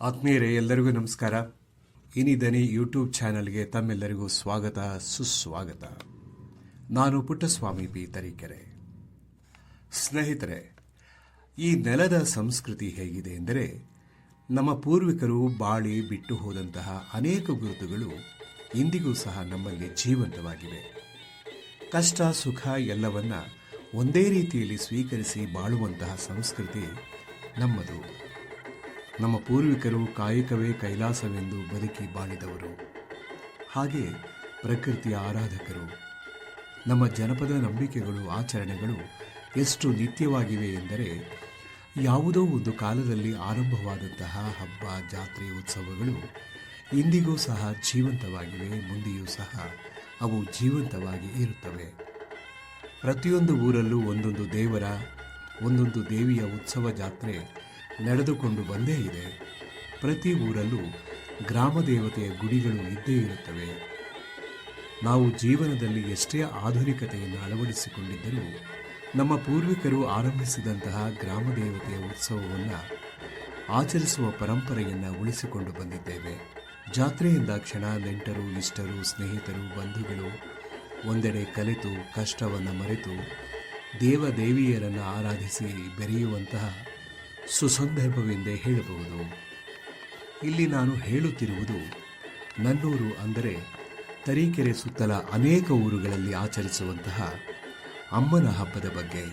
ಆತ್ಮೀಯರೇ, ಎಲ್ಲರಿಗೂ ನಮಸ್ಕಾರ. ಇನಿದನಿ ಯೂಟ್ಯೂಬ್ ಚಾನೆಲ್ಗೆ ತಮ್ಮೆಲ್ಲರಿಗೂ ಸ್ವಾಗತ, ಸುಸ್ವಾಗತ. ನಾನು ಪುಟ್ಟಸ್ವಾಮಿ ಪಿ ತರೀಕೆರೆ ಸ್ನೇಹಿತರೆ, ಈ ನೆಲದ ಸಂಸ್ಕೃತಿ ಹೇಗಿದೆ ಎಂದರೆ, ನಮ್ಮ ಪೂರ್ವಿಕರು ಬಾಳಿ ಬಿಟ್ಟು ಹೋದಂತಹ ಅನೇಕ ಗುರುತುಗಳು ಇಂದಿಗೂ ಸಹ ನಮ್ಮಲ್ಲಿ ಜೀವಂತವಾಗಿವೆ. ಕಷ್ಟ, ಸುಖ ಎಲ್ಲವನ್ನ ಒಂದೇ ರೀತಿಯಲ್ಲಿ ಸ್ವೀಕರಿಸಿ ಬಾಳುವಂತಹ ಸಂಸ್ಕೃತಿ ನಮ್ಮದು. ನಮ್ಮ ಪೂರ್ವಿಕರು ಕಾಯಕವೇ ಕೈಲಾಸವೆಂದು ಬದುಕಿ ಬಾಳಿದವರು. ಹಾಗೆ ಪ್ರಕೃತಿಯ ಆರಾಧಕರು, ನಮ್ಮ ಜನಪದ ನಂಬಿಕೆಗಳು, ಆಚರಣೆಗಳು ಎಷ್ಟು ನಿತ್ಯವಾಗಿವೆ ಎಂದರೆ, ಯಾವುದೋ ಒಂದು ಕಾಲದಲ್ಲಿ ಆರಂಭವಾದಂತಹ ಹಬ್ಬ, ಜಾತ್ರೆ, ಉತ್ಸವಗಳು ಇಂದಿಗೂ ಸಹ ಜೀವಂತವಾಗಿವೆ, ಮುಂದೆಯೂ ಸಹ ಅವು ಜೀವಂತವಾಗಿ ಇರುತ್ತವೆ. ಪ್ರತಿಯೊಂದು ಊರಲ್ಲೂ ಒಂದೊಂದು ದೇವರ, ಒಂದೊಂದು ದೇವಿಯ ಉತ್ಸವ ಜಾತ್ರೆ ನಡೆದುಕೊಂಡು ಬಂದೇ ಇದೆ. ಪ್ರತಿ ಊರಲ್ಲೂ ಗ್ರಾಮ ದೇವತೆಯ ಗುಡಿಗಳು ಇದ್ದೇ ಇರುತ್ತವೆ. ನಾವು ಜೀವನದಲ್ಲಿ ಎಷ್ಟೇ ಆಧುನಿಕತೆಯನ್ನು ಅಳವಡಿಸಿಕೊಂಡಿದ್ದರೂ ನಮ್ಮ ಪೂರ್ವಿಕರು ಆರಂಭಿಸಿದಂತಹ ಗ್ರಾಮ ದೇವತೆಯ ಉತ್ಸವವನ್ನು ಆಚರಿಸುವ ಪರಂಪರೆಯನ್ನು ಉಳಿಸಿಕೊಂಡು ಬಂದಿದ್ದೇವೆ. ಜಾತ್ರೆಯಿಂದ ಕ್ಷಣ ನೆಂಟರು, ಇಷ್ಟರು, ಸ್ನೇಹಿತರು, ಬಂಧುಗಳು ಒಂದೆಡೆ ಕಲಿತು, ಕಷ್ಟವನ್ನು ಮರೆತು ದೇವ ದೇವಿಯರನ್ನು ಆರಾಧಿಸಿ ಬೆರೆಯುವಂತಹ ಸುಸಂದರ್ಭವೆಂದೇ ಹೇಳಬಹುದು. ಇಲ್ಲಿ ನಾನು ಹೇಳುತ್ತಿರುವುದು ನನ್ನೂರು ಅಂದರೆ ತರೀಕೆರೆ ಸುತ್ತಲ ಅನೇಕ ಊರುಗಳಲ್ಲಿ ಆಚರಿಸುವಂತಹ ಅಮ್ಮನ ಹಬ್ಬದ ಬಗ್ಗೆ.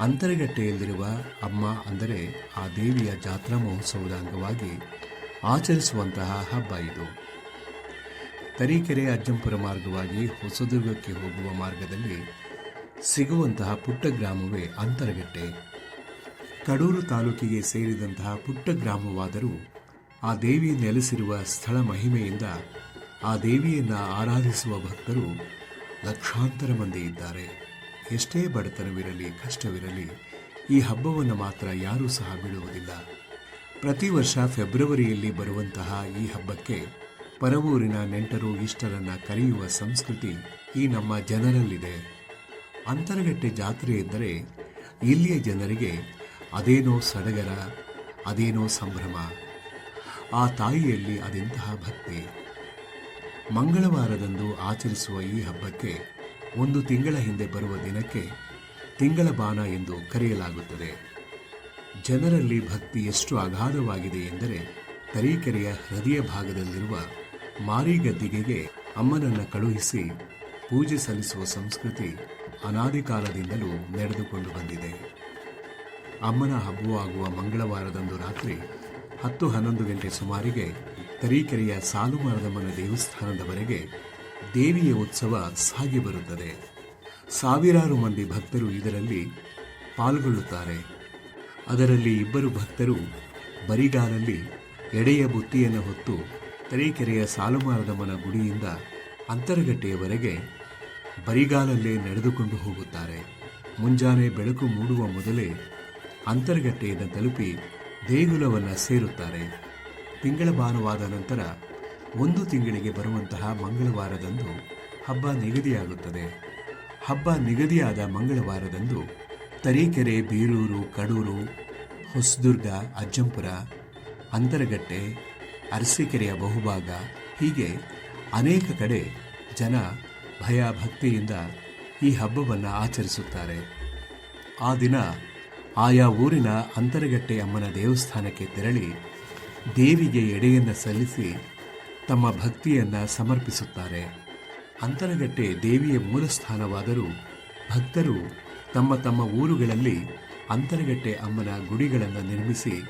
ಅಂತರಗಟ್ಟೆಯಲ್ಲಿರುವ ಅಮ್ಮ ಅಂದರೆ ಆ ದೇವಿಯ ಜಾತ್ರಾ ಮಹೋತ್ಸವದ ಅಂಗವಾಗಿ ಆಚರಿಸುವಂತಹ ಹಬ್ಬ ಇದು. ತರೀಕೆರೆ ಅಜ್ಜಂಪುರ ಮಾರ್ಗವಾಗಿ ಹೊಸದುರ್ಗಕ್ಕೆ ಹೋಗುವ ಮಾರ್ಗದಲ್ಲಿ ಸಿಗುವಂತಹ ಪುಟ್ಟ ಗ್ರಾಮವೇ ಅಂತರಗಟ್ಟೆ. ಕಡೂರು ತಾಲೂಕಿಗೆ ಸೇರಿದಂತಹ ಪುಟ್ಟ ಗ್ರಾಮವಾದರೂ ಆ ದೇವಿ ನೆಲೆಸಿರುವ ಸ್ಥಳ ಮಹಿಮೆಯಿಂದ ಆ ದೇವಿಯನ್ನು ಆರಾಧಿಸುವ ಭಕ್ತರು ಲಕ್ಷಾಂತರ ಮಂದಿ ಇದ್ದಾರೆ. ಎಷ್ಟೇ ಬಡತನವಿರಲಿ, ಕಷ್ಟವಿರಲಿ, ಈ ಹಬ್ಬವನ್ನು ಮಾತ್ರ ಯಾರೂ ಸಹ ಬಿಡುವುದಿಲ್ಲ. ಪ್ರತಿ ವರ್ಷ ಫೆಬ್ರವರಿಯಲ್ಲಿ ಬರುವಂತಹ ಈ ಹಬ್ಬಕ್ಕೆ ಪರವೂರಿನ ನೆಂಟರು ಇಷ್ಟರನ್ನು ಕರೆಯುವ ಸಂಸ್ಕೃತಿ ಈ ನಮ್ಮ ಜನರಲ್ಲಿದೆ. ಅಂತರಗಟ್ಟೆ ಜಾತ್ರೆ ಎಂದರೆ ಇಲ್ಲಿಯ ಜನರಿಗೆ ಅದೇನೋ ಸಡಗರ, ಅದೇನೋ ಸಂಭ್ರಮ. ಆ ತಾಯಿಯಲ್ಲಿ ಅದೆಂತಹ ಭಕ್ತಿ. ಮಂಗಳವಾರದಂದು ಆಚರಿಸುವ ಈ ಹಬ್ಬಕ್ಕೆ ಒಂದು ತಿಂಗಳ ಹಿಂದೆ ಬರುವ ದಿನಕ್ಕೆ ತಿಂಗಳ ಬಾನ ಎಂದು ಕರೆಯಲಾಗುತ್ತದೆ. ಜನರಲ್ಲಿ ಭಕ್ತಿ ಎಷ್ಟು ಅಗಾಧವಾಗಿದೆ ಎಂದರೆ ತರೀಕೆರೆಯ ಹೃದಯ ಭಾಗದಲ್ಲಿರುವ ಮಾರಿಗದ್ದಿಗೆಗೆ ಅಮ್ಮನನ್ನು ಕಳುಹಿಸಿ ಪೂಜೆ ಸಲ್ಲಿಸುವ ಸಂಸ್ಕೃತಿ ಅನಾದಿ ಕಾಲದಿಂದಲೂ ನಡೆದುಕೊಂಡು ಬಂದಿದೆ. ಅಮ್ಮನ ಹಬ್ಬವಾಗುವ ಮಂಗಳವಾರದಂದು ರಾತ್ರಿ ಹತ್ತು ಹನ್ನೊಂದು ಗಂಟೆ ಸುಮಾರಿಗೆ ತರೀಕೆರೆಯ ಸಾಲುಮರದಮ್ಮನ ದೇವಸ್ಥಾನದವರೆಗೆ ದೇವಿಯ ಉತ್ಸವ ಸಾಗಿ ಬರುತ್ತದೆ. ಸಾವಿರಾರು ಮಂದಿ ಭಕ್ತರು ಇದರಲ್ಲಿ ಪಾಲ್ಗೊಳ್ಳುತ್ತಾರೆ. ಅದರಲ್ಲಿ ಇಬ್ಬರು ಭಕ್ತರು ಬರಿಗಾಲಲ್ಲಿ ಎಡೆಯ ಬುತ್ತಿಯನ್ನು ಹೊತ್ತು ತರೀಕೆರೆಯ ಸಾಲುಮಾರದಮ್ಮನ ಗುಡಿಯಿಂದ ಅಂತರಗಟ್ಟೆಯವರೆಗೆ ಬರಿಗಾಲಲ್ಲೇ ನಡೆದುಕೊಂಡು ಹೋಗುತ್ತಾರೆ. ಮುಂಜಾನೆ ಬೆಳಕು ಮೂಡುವ ಮೊದಲೇ ಅಂತರಗಟ್ಟೆಯನ್ನು ತಲುಪಿ ದೇಗುಲವನ್ನು ಸೇರುತ್ತಾರೆ. ತಿಂಗಳ ಭಾನುವಾದ ನಂತರ ಒಂದು ತಿಂಗಳಿಗೆ ಬರುವಂತಹ ಮಂಗಳವಾರದಂದು ಹಬ್ಬ ನಿಗದಿಯಾಗುತ್ತದೆ. ಹಬ್ಬ ನಿಗದಿಯಾದ ಮಂಗಳವಾರದಂದು ತರೀಕೆರೆ, ಬೀರೂರು, ಕಡೂರು, ಹೊಸದುರ್ಗ, ಅಜ್ಜಂಪುರ, ಅಂತರಗಟ್ಟೆ, ಅರಸೀಕೆರೆಯ ಬಹುಭಾಗ ಹೀಗೆ ಅನೇಕ ಕಡೆ ಜನ ಭಯ ಭಕ್ತಿಯಿಂದ ಈ ಹಬ್ಬವನ್ನು ಆಚರಿಸುತ್ತಾರೆ. ಆ ದಿನ ಆಯಾ ಊರಿನ ಅಂತರಗಟ್ಟೆ ಅಮ್ಮನ ದೇವಸ್ಥಾನಕ್ಕೆ ತೆರಳಿ ದೇವಿಗೆ ಎಡೆಯನ್ನು ಸಲ್ಲಿಸಿ ತಮ್ಮ ಭಕ್ತಿಯನ್ನು ಸಮರ್ಪಿಸುತ್ತಾರೆ. ಅಂತರಗಟ್ಟೆ ದೇವಿಯ ಮೂಲಸ್ಥಾನವಾದರೂ ಭಕ್ತರು ತಮ್ಮ ತಮ್ಮ ಊರುಗಳಲ್ಲಿ ಅಂತರಗಟ್ಟೆ ಅಮ್ಮನ ಗುಡಿಗಳನ್ನು ನಿರ್ಮಿಸಿ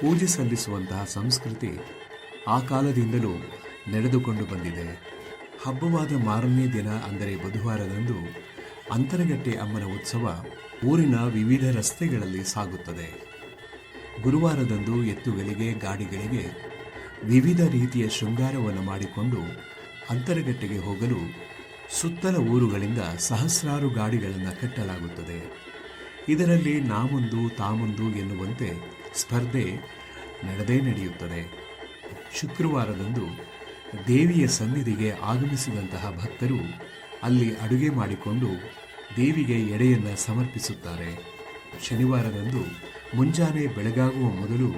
ಪೂಜೆ ಸಲ್ಲಿಸುವಂತಹ ಸಂಸ್ಕೃತಿ ಆ ಕಾಲದಿಂದಲೂ ನಡೆದುಕೊಂಡು ಬಂದಿದೆ. ಹಬ್ಬವಾದ ಮಾರನೇ ದಿನ ಅಂದರೆ ಬುಧವಾರದಂದು ಅಂತರಗಟ್ಟೆ ಅಮ್ಮನ ಉತ್ಸವ ಊರಿನ ವಿವಿಧ ರಸ್ತೆಗಳಲ್ಲಿ ಸಾಗುತ್ತದೆ. ಗುರುವಾರದಂದು ಎತ್ತುಗಳಿಗೆ ಗಾಡಿಗಳಿಗೆ ವಿವಿಧ ರೀತಿಯ ಶೃಂಗಾರವನ್ನು ಮಾಡಿಕೊಂಡು ಅಂತರಗಟ್ಟೆಗೆ ಹೋಗಲು ಸುತ್ತಲ ಊರುಗಳಿಂದ ಸಹಸ್ರಾರು ಗಾಡಿಗಳನ್ನು ಕಟ್ಟಲಾಗುತ್ತದೆ. ಇದರಲ್ಲಿ ನಾಮೊಂದು ತಾಮೊಂದು ಎನ್ನುವಂತೆ ಸ್ಪರ್ಧೆ ನಡೆದೇ ನಡೆಯುತ್ತದೆ. ಶುಕ್ರವಾರದಂದು ದೇವಿಯ ಸನ್ನಿಧಿಗೆ ಆಗಮಿಸಿದಂತಹ ಭಕ್ತರು ಅಲ್ಲಿ ಅಡುಗೆ ಮಾಡಿಕೊಂಡು ದೇವಿಗೆ ಎಡೆಯನ್ನು ಸಮರ್ಪಿಸುತ್ತಾರೆ. ಶನಿವಾರದಂದು ಮುಂಜಾನೆ ಬೆಳಗಾಗುವ ಮೊದಲು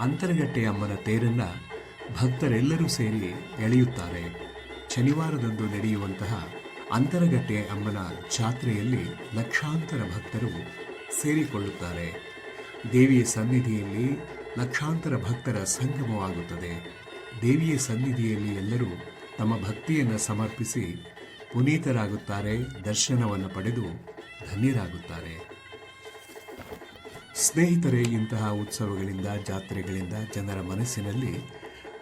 ಅಂತರಗಟ್ಟೆ ಅಮ್ಮನ ತೇರನ್ನ ಭಕ್ತರೆಲ್ಲರೂ ಸೇರಿ ಎಳೆಯುತ್ತಾರೆ. ಶನಿವಾರದಂದು ನಡೆಯುವಂತಹ ಅಂತರಗಟ್ಟೆ ಅಮ್ಮನ ಜಾತ್ರೆಯಲ್ಲಿ ಲಕ್ಷಾಂತರ ಭಕ್ತರು ಸೇರಿಕೊಳ್ಳುತ್ತಾರೆ. ದೇವಿಯ ಸನ್ನಿಧಿಯಲ್ಲಿ ಲಕ್ಷಾಂತರ ಭಕ್ತರ ಸಂಗಮವಾಗುತ್ತದೆ. ದೇವಿಯ ಸನ್ನಿಧಿಯಲ್ಲಿ ಎಲ್ಲರೂ ತಮ್ಮ ಭಕ್ತಿಯನ್ನು ಸಮರ್ಪಿಸಿ ಪುನೀತರಾಗುತ್ತಾರೆ, ದರ್ಶನವನ್ನು ಪಡೆದು ಧನ್ಯರಾಗುತ್ತಾರೆ. ಸ್ನೇಹಿತರೆ, ಇಂತಹ ಉತ್ಸವಗಳಿಂದ, ಜಾತ್ರೆಗಳಿಂದ ಜನರ ಮನಸ್ಸಿನಲ್ಲಿ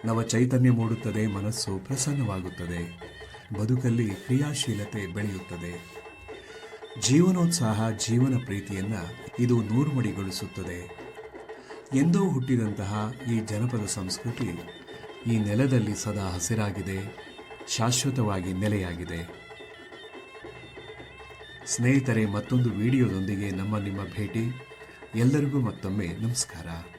ನವ ಚೈತನ್ಯ ಮೂಡುತ್ತದೆ, ಮನಸ್ಸು ಪ್ರಸನ್ನವಾಗುತ್ತದೆ. ಬದುಕಲ್ಲಿ ಕ್ರಿಯಾಶೀಲತೆ ಬೆಳೆಯುತ್ತದೆ. ಜೀವನೋತ್ಸಾಹ, ಜೀವನ ಪ್ರೀತಿಯನ್ನ ಇದು ನೂರ್ಮಡಿಗೊಳಿಸುತ್ತದೆ. ಎಂದೋ ಹುಟ್ಟಿದಂತಹ ಈ ಜನಪದ ಸಂಸ್ಕೃತಿ ಈ ನೆಲದಲ್ಲಿ ಸದಾ ಹಸಿರಾಗಿದೆ. ಶಾಶ್ವತವಾಗಿ ನೆಲೆಯಾಗಿದೆ. ಸ್ನೇಹಿತರೆ ಮತ್ತೊಂದು ವಿಡಿಯೋದೊಂದಿಗೆ ನಮ್ಮ ನಿಮ್ಮ ಭೇಟಿ. ಎಲ್ಲರಿಗೂ ಮತ್ತೊಮ್ಮೆ ನಮಸ್ಕಾರ.